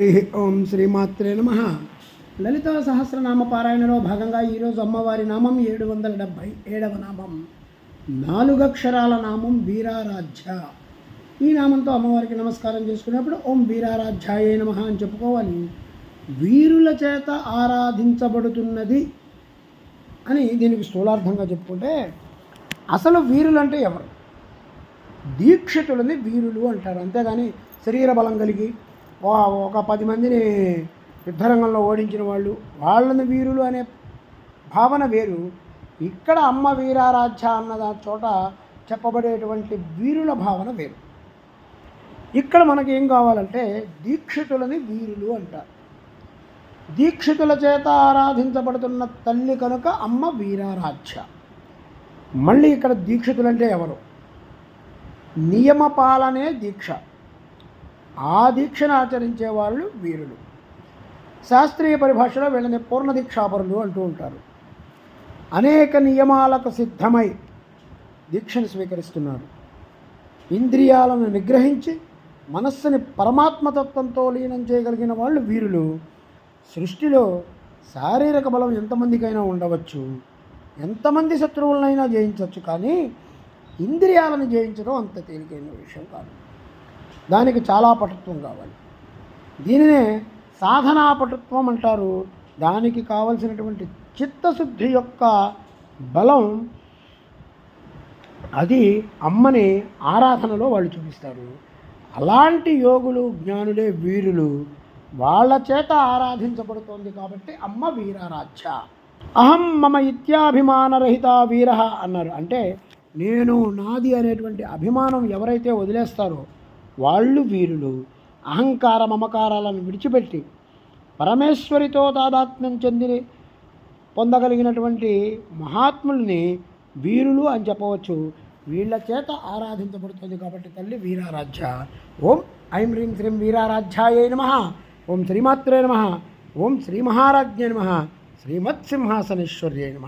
హరి ఓం శ్రీమాత్రే నమ. లలిత సహస్రనామ పారాయణలో భాగంగా ఈరోజు అమ్మవారి నామం ఏడు వందల డెబ్భై ఏడవ నామం. నాలుగక్షరాల నామం వీరారాధ్య. ఈ నామంతో అమ్మవారికి నమస్కారం చేసుకున్నప్పుడు ఓం వీరారాధ్యాయే నమ అని చెప్పుకోవాలి. వీరుల చేత ఆరాధించబడుతున్నది అని దీనికి స్థూలార్థంగా చెప్పుకుంటే అసలు వీరులు అంటే ఎవరు? దీక్షితులని వీరులు అంటారు. అంతేగాని శరీర బలం కలిగి ఒక పది మందిని యుద్ధరంగంలో ఓడించిన వాళ్ళు వాళ్ళని వీరులు అనే భావన వేరు. ఇక్కడ అమ్మ వీరారాధ్య అన్న దాని చోట చెప్పబడేటువంటి వీరుల భావన వేరు. ఇక్కడ మనకి ఏం కావాలంటే దీక్షితులని వీరులు అంటారు. దీక్షితుల చేత ఆరాధించబడుతున్న తల్లి కనుక అమ్మ వీరారాధ్య. మళ్ళీ ఇక్కడ దీక్షితులంటే ఎవరు? నియమ పాలనే దీక్ష. ఆ దీక్షను ఆచరించే వాళ్ళు వీరులు. శాస్త్రీయ పరిభాషలో వీళ్ళని పూర్ణ దీక్షాపరులు అంటూ ఉంటారు. అనేక నియమాలకు సిద్ధమై దీక్షను స్వీకరిస్తున్నారు. ఇంద్రియాలను నిగ్రహించి మనస్సుని పరమాత్మతత్వంతో లీనం చేయగలిగిన వాళ్ళు వీరులు. సృష్టిలో శారీరక బలం ఎంతమందికైనా ఉండవచ్చు. ఎంతమంది శత్రువులనైనా జయించవచ్చు. కానీ ఇంద్రియాలను జయించడం అంత తేలికైన విషయం కాదు. దానికి చాలా పటుత్వం కావాలి. దీనినే సాధనా పటుత్వం అంటారు. దానికి కావలసినటువంటి చిత్తశుద్ధి యొక్క బలం అది అమ్మని ఆరాధనలో వాళ్ళు చూపిస్తారు. అలాంటి యోగులు జ్ఞానులే వీరులు వాళ్ళ చేత ఆరాధించబడుతోంది కాబట్టి అమ్మ వీరారాధ్య. అహం మమ ఇత్యాభిమానరహిత వీర అన్నారు. అంటే నేను నాది అనేటువంటి అభిమానం ఎవరైతే వదిలేస్తారో వాళ్ళు వీరులు అహంకార మమకారాలను విడిచిపెట్టి పరమేశ్వరితో తాదాత్మ్యం చెంది పొందగలిగినటువంటి మహాత్ముల్ని వీరులు అని చెప్పవచ్చు. వీళ్ళ చేత ఆరాధించబడుతుంది కాబట్టి తల్లి వీరారాధ్య. ఓం ఐం హ్రీం శ్రీం వీరారాధ్యాయే నమ. ఓం శ్రీమాత్రే నమ. ఓం శ్రీ మహారాజ్ఞే నమ. శ్రీమత్సింహాసనేశ్వర్యే నమ.